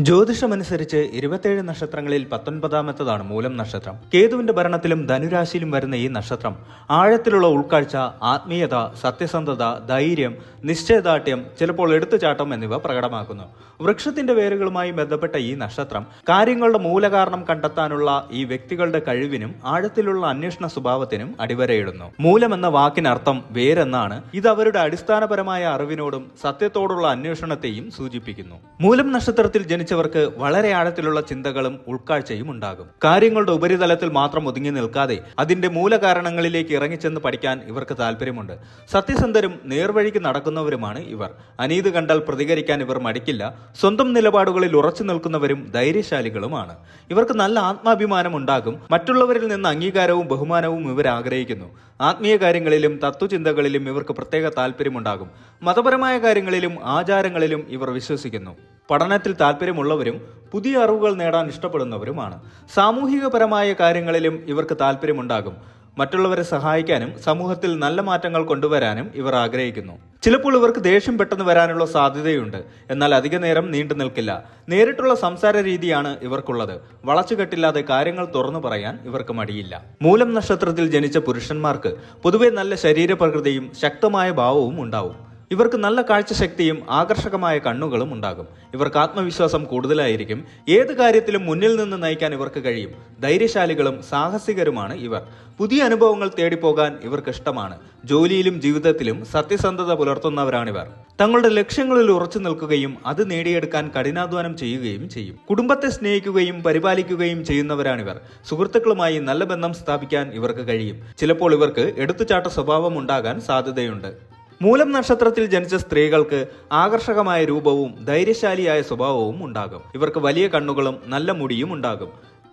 ജ്യോതിഷമനുസരിച്ച് ഇരുപത്തേഴ് നക്ഷത്രങ്ങളിൽ പത്തൊൻപതാമത്തതാണ് മൂലം നക്ഷത്രം. കേതുവിന്റെ ഭരണത്തിലും ധനുരാശിയിലും വരുന്ന ഈ നക്ഷത്രം ആഴത്തിലുള്ള ഉൾക്കാഴ്ച ആത്മീയത സത്യസന്ധത ധൈര്യം നിശ്ചയദാർഢ്യം ചിലപ്പോൾ എടുത്തുചാട്ടം എന്നിവ പ്രകടമാക്കുന്നു. വൃക്ഷത്തിന്റെ വേരുകളുമായി ബന്ധപ്പെട്ട ഈ നക്ഷത്രം കാര്യങ്ങളുടെ മൂലകാരണം കണ്ടെത്താനുള്ള ഈ വ്യക്തികളുടെ കഴിവിനും ആഴത്തിലുള്ള അന്വേഷണ സ്വഭാവത്തിനും അടിവരയിടുന്നു. മൂലം എന്ന വാക്കിനർത്ഥം വേരെന്നാണ് ഇത് അവരുടെ അടിസ്ഥാനപരമായ അറിവിനോടും സത്യത്തോടുള്ള അന്വേഷണത്തെയും സൂചിപ്പിക്കുന്നു. മൂലം നക്ഷത്രത്തിൽ ജനിച്ചവർക്ക് വളരെ ആഴത്തിലുള്ള ചിന്തകളും ഉൾക്കാഴ്ചയും ഉണ്ടാകും. കാര്യങ്ങളുടെ ഉപരിതലത്തിൽ മാത്രം ഒതുങ്ങി നിൽക്കാതെ അതിന്റെ മൂലകാരണങ്ങളിലേക്ക് ഇറങ്ങിച്ചെന്ന് പഠിക്കാൻ ഇവർക്ക് താല്പര്യമുണ്ട് സത്യസന്ധരും നേർവഴിക്ക് നടക്കുന്നവരുമാണ് ഇവർ. അനീതി കണ്ടാൽ പ്രതികരിക്കാൻ ഇവർ മടിക്കില്ല. സ്വന്തം നിലപാടുകളിൽ ഉറച്ചു നിൽക്കുന്നവരും ധൈര്യശാലികളുമാണ്. ഇവർക്ക് നല്ല ആത്മാഭിമാനം ഉണ്ടാകും. മറ്റുള്ളവരിൽ നിന്ന് അംഗീകാരവും ബഹുമാനവും ഇവർ ആഗ്രഹിക്കുന്നു. ആത്മീയ കാര്യങ്ങളിലും തത്വചിന്തകളിലും ഇവർക്ക് പ്രത്യേക താല്പര്യമുണ്ടാകും മതപരമായ കാര്യങ്ങളിലും ആചാരങ്ങളിലും ഇവർ വിശ്വസിക്കുന്നു. പഠനത്തിൽ താല്പര്യമുള്ളവരും പുതിയ അറിവുകൾ നേടാൻ ഇഷ്ടപ്പെടുന്നവരുമാണ്. സാമൂഹികപരമായ കാര്യങ്ങളിലും ഇവർക്ക് താല്പര്യമുണ്ടാകും. മറ്റുള്ളവരെ സഹായിക്കാനും സമൂഹത്തിൽ നല്ല മാറ്റങ്ങൾ കൊണ്ടുവരാനും ഇവർ ആഗ്രഹിക്കുന്നു. ചിലപ്പോൾ ഇവർക്ക് ദേഷ്യം പെട്ടെന്ന് വരാനുള്ള സാധ്യതയുണ്ട്. എന്നാൽ അധിക നേരം നീണ്ടു നിൽക്കില്ല. നേരിട്ടുള്ള സംസാര രീതിയാണ് ഇവർക്കുള്ളത്. വളച്ചുകെട്ടില്ലാതെ കാര്യങ്ങൾ തുറന്നു പറയാൻ ഇവർക്ക് മടിയില്ല. മൂലം നക്ഷത്രത്തിൽ ജനിച്ച പുരുഷന്മാർക്ക് പൊതുവെ നല്ല ശരീരപ്രകൃതിയും ശക്തമായ ഭാവവും ഉണ്ടാവും. ഇവർക്ക് നല്ല കാഴ്ചശക്തിയും ആകർഷകമായ കണ്ണുകളും ഉണ്ടാകും. ഇവർക്ക് ആത്മവിശ്വാസം കൂടുതലായിരിക്കും. ഏത് കാര്യത്തിലും മുന്നിൽ നിന്ന് നയിക്കാൻ ഇവർക്ക് കഴിയും. ധൈര്യശാലികളും സാഹസികരുമാണ് ഇവർ. പുതിയ അനുഭവങ്ങൾ തേടിപ്പോകാൻ ഇവർക്ക് ഇഷ്ടമാണ്. ജോലിയിലും ജീവിതത്തിലും സത്യസന്ധത പുലർത്തുന്നവരാണിവർ. തങ്ങളുടെ ലക്ഷ്യങ്ങളിൽ ഉറച്ചു നിൽക്കുകയും അത് നേടിയെടുക്കാൻ കഠിനാധ്വാനം ചെയ്യുകയും ചെയ്യും. കുടുംബത്തെ സ്നേഹിക്കുകയും പരിപാലിക്കുകയും ചെയ്യുന്നവരാണിവർ. സുഹൃത്തുക്കളുമായി നല്ല ബന്ധം സ്ഥാപിക്കാൻ ഇവർക്ക് കഴിയും. ചിലപ്പോൾ ഇവർക്ക് എടുത്തുചാട്ട സ്വഭാവം ഉണ്ടാകാൻ സാധ്യതയുണ്ട്. മൂലം നക്ഷത്രത്തിൽ ജനിച്ച സ്ത്രീകൾക്ക് ആകർഷകമായ രൂപവും ധൈര്യശാലിയായ സ്വഭാവവും ഉണ്ടാകും. ഇവർക്ക് വലിയ കണ്ണുകളും നല്ല മുടിയും ഉണ്ടാകും.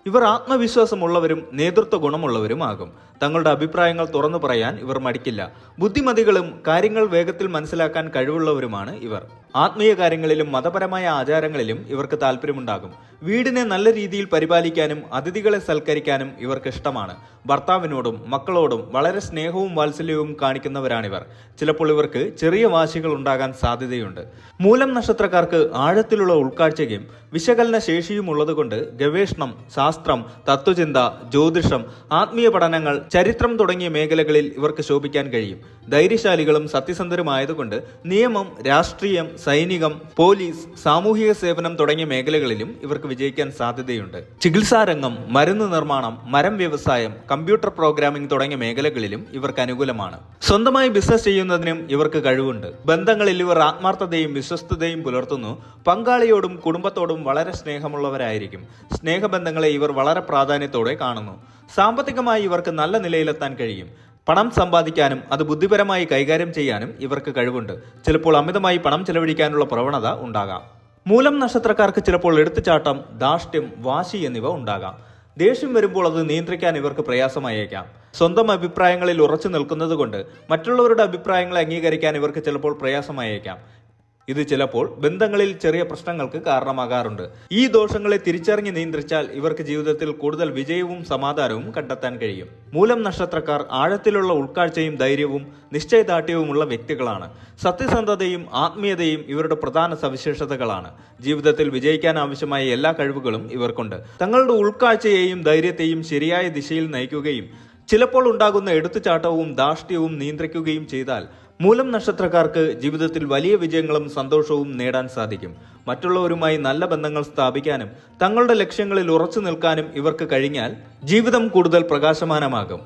ഇവർ ആത്മവിശ്വാസമുള്ളവരും നേതൃത്വ ഗുണമുള്ളവരുമാകും. തങ്ങളുടെ അഭിപ്രായങ്ങൾ തുറന്നു പറയാൻ ഇവർ മടിക്കില്ല. ബുദ്ധിമതികളും കാര്യങ്ങൾ വേഗത്തിൽ മനസ്സിലാക്കാൻ കഴിവുള്ളവരുമാണ് ഇവർ. ആത്മീയ കാര്യങ്ങളിലും മതപരമായ ആചാരങ്ങളിലും ഇവർക്ക് താല്പര്യമുണ്ടാകും. വീടിനെ നല്ല രീതിയിൽ പരിപാലിക്കാനും അതിഥികളെ സൽക്കരിക്കാനും ഇവർക്ക് ഇഷ്ടമാണ്. ഭർത്താവിനോടും മക്കളോടും വളരെ സ്നേഹവും വാത്സല്യവും കാണിക്കുന്നവരാണിവർ. ചിലപ്പോൾ ഇവർക്ക് ചെറിയ വാശികൾ ഉണ്ടാകാൻ സാധ്യതയുണ്ട്. മൂലം നക്ഷത്രക്കാർക്ക് ആഴത്തിലുള്ള ഉൾക്കാഴ്ചയും വിശകലന ശേഷിയും ഉള്ളതുകൊണ്ട് ഗവേഷണം ശാസ്ത്രം തത്വചിന്ത ജ്യോതിഷം ആത്മീയ പഠനങ്ങൾ ചരിത്രം തുടങ്ങിയ മേഖലകളിൽ ഇവർക്ക് ശോഭിക്കാൻ കഴിയും. ധൈര്യശാലികളും സത്യസന്ധരുമായതുകൊണ്ട് നിയമം രാഷ്ട്രീയം സൈനികം പോലീസ് സാമൂഹിക സേവനം തുടങ്ങിയ മേഖലകളിലും ഇവർക്ക് വിജയിക്കാൻ സാധ്യതയുണ്ട്. ചികിത്സാരംഗം മരുന്ന് നിർമ്മാണം മരം വ്യവസായം കമ്പ്യൂട്ടർ പ്രോഗ്രാമിംഗ് തുടങ്ങിയ മേഖലകളിലും ഇവർക്ക് അനുകൂലമാണ്. സ്വന്തമായി ബിസിനസ് ചെയ്യുന്നതിനും ഇവർക്ക് കഴിവുണ്ട്. ബന്ധങ്ങളിൽ ഇവർ ആത്മാർത്ഥതയും വിശ്വസ്തതയും പുലർത്തുന്നു. പങ്കാളിയോടും കുടുംബത്തോടും വളരെ സ്നേഹമുള്ളവരായിരിക്കും. സ്നേഹബന്ധങ്ങളെ ഇവർ വളരെ പ്രാധാന്യത്തോടെ കാണുന്നു. സാമ്പത്തികമായി ഇവർക്ക് നല്ല നിലയിലെത്താൻ കഴിയും. പണം സമ്പാദിക്കാനും അത് ബുദ്ധിപരമായി കൈകാര്യം ചെയ്യാനും ഇവർക്ക് കഴിവുണ്ട്. ചിലപ്പോൾ അമിതമായി പണം ചെലവഴിക്കാനുള്ള പ്രവണത ഉണ്ടാകാം. മൂലം നക്ഷത്രക്കാർക്ക് ചിലപ്പോൾ എടുത്തുചാട്ടം ധാഷ്ട്യം വാശി എന്നിവ ഉണ്ടാകാം. ദേഷ്യം വരുമ്പോൾ അത് നിയന്ത്രിക്കാൻ ഇവർക്ക് പ്രയാസമായേക്കാം. സ്വന്തം അഭിപ്രായങ്ങളിൽ ഉറച്ചു നിൽക്കുന്നതുകൊണ്ട് മറ്റുള്ളവരുടെ അഭിപ്രായങ്ങളെ അംഗീകരിക്കാൻ ഇവർക്ക് ചിലപ്പോൾ പ്രയാസമായേക്കാം. ഇത് ചിലപ്പോൾ ബന്ധങ്ങളിൽ ചെറിയ പ്രശ്നങ്ങൾക്ക് കാരണമാകാറുണ്ട്. ഈ ദോഷങ്ങളെ തിരിച്ചറിഞ്ഞ് നിയന്ത്രിച്ചാൽ ഇവർക്ക് ജീവിതത്തിൽ കൂടുതൽ വിജയവും സമാധാനവും കണ്ടെത്താൻ കഴിയും. മൂലം നക്ഷത്രക്കാർ ആഴത്തിലുള്ള ഉൾക്കാഴ്ചയും ധൈര്യവും നിശ്ചയദാർഢ്യവുമുള്ള വ്യക്തികളാണ്. സത്യസന്ധതയും ആത്മീയതയും ഇവരുടെ പ്രധാന സവിശേഷതകളാണ്. ജീവിതത്തിൽ വിജയിക്കാൻ ആവശ്യമായ എല്ലാ കഴിവുകളും ഇവർക്കുണ്ട്. തങ്ങളുടെ ഉൾക്കാഴ്ചയെയും ധൈര്യത്തെയും ശരിയായ ദിശയിൽ നയിക്കുകയും ചിലപ്പോൾ ഉണ്ടാകുന്ന എടുത്തുചാട്ടവും ധാർഷ്ട്യവും നിയന്ത്രിക്കുകയും ചെയ്താൽ മൂലം നക്ഷത്രക്കാർക്ക് ജീവിതത്തിൽ വലിയ വിജയങ്ങളും സന്തോഷവും നേടാൻ സാധിക്കും. മറ്റുള്ളവരുമായി നല്ല ബന്ധങ്ങൾ സ്ഥാപിക്കാനും തങ്ങളുടെ ലക്ഷ്യങ്ങളിൽ ഉറച്ചു നിൽക്കാനും ഇവർക്ക് കഴിഞ്ഞാൽ ജീവിതം കൂടുതൽ പ്രകാശമാനമാകും.